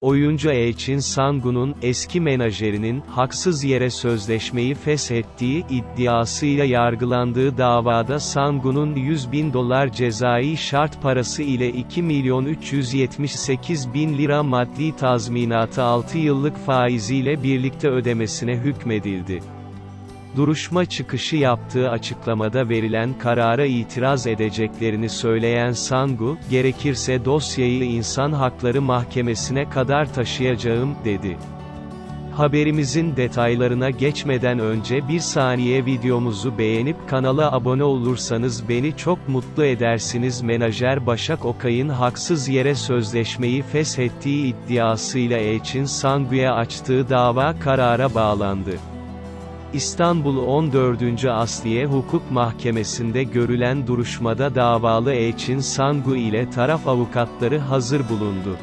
Oyuncu Elçin Sangu'nun eski menajerinin haksız yere sözleşmeyi feshettiği iddiasıyla yargılandığı davada Sangu'nun 100 bin dolar cezai şart parası ile 2 milyon 378 bin lira maddi tazminatı 6 yıllık faiziyle birlikte ödemesine hükmedildi. Duruşma çıkışı yaptığı açıklamada verilen karara itiraz edeceklerini söyleyen Sangu, gerekirse dosyayı İnsan Hakları Mahkemesi'ne kadar taşıyacağım, dedi. Haberimizin detaylarına geçmeden önce bir saniye videomuzu beğenip kanala abone olursanız beni çok mutlu edersiniz. Menajer Başak Okay'ın haksız yere sözleşmeyi feshettiği iddiasıyla Elçin Sangu'ya açtığı dava karara bağlandı. İstanbul 14. Asliye Hukuk Mahkemesi'nde görülen duruşmada davalı Elçin Sangu ile taraf avukatları hazır bulundu.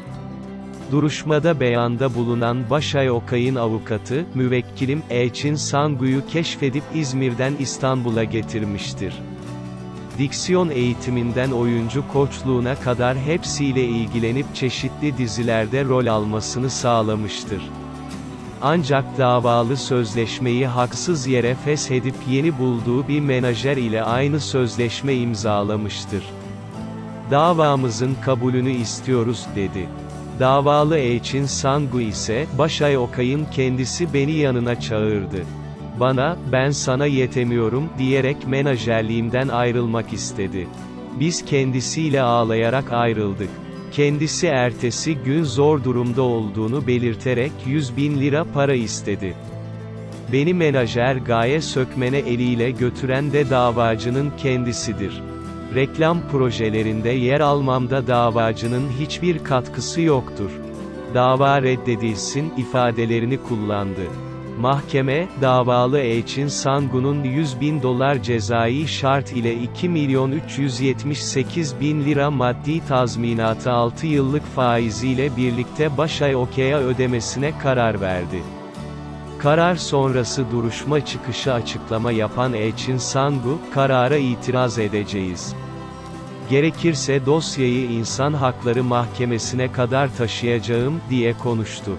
Duruşmada beyanda bulunan Başay Okay'ın avukatı, müvekkilim, Elçin Sangu'yu keşfedip İzmir'den İstanbul'a getirmiştir. Diksiyon eğitiminden oyuncu koçluğuna kadar hepsiyle ilgilenip çeşitli dizilerde rol almasını sağlamıştır. Ancak davalı sözleşmeyi haksız yere feshedip yeni bulduğu bir menajer ile aynı sözleşme imzalamıştır. Davamızın kabulünü istiyoruz, dedi. Davalı Elçin Sangu ise, Başay Okay'ın kendisi beni yanına çağırdı. Bana, ben sana yetemiyorum, diyerek menajerliğimden ayrılmak istedi. Biz kendisiyle ağlayarak ayrıldık. Kendisi ertesi gün zor durumda olduğunu belirterek 100 bin lira para istedi. Beni menajer Gaye Sökmen'e eliyle götüren de davacının kendisidir. Reklam projelerinde yer almamda davacının hiçbir katkısı yoktur. Dava reddedilsin ifadelerini kullandı. Mahkeme, davalı Elçin Sangu'nun 100 bin dolar cezai şart ile 2 milyon 378 bin lira maddi tazminatı 6 yıllık faiziyle birlikte Başay Okey'a ödemesine karar verdi. Karar sonrası duruşma çıkışı açıklama yapan Elçin Sangu, karara itiraz edeceğiz. Gerekirse dosyayı İnsan Hakları Mahkemesi'ne kadar taşıyacağım, diye konuştu.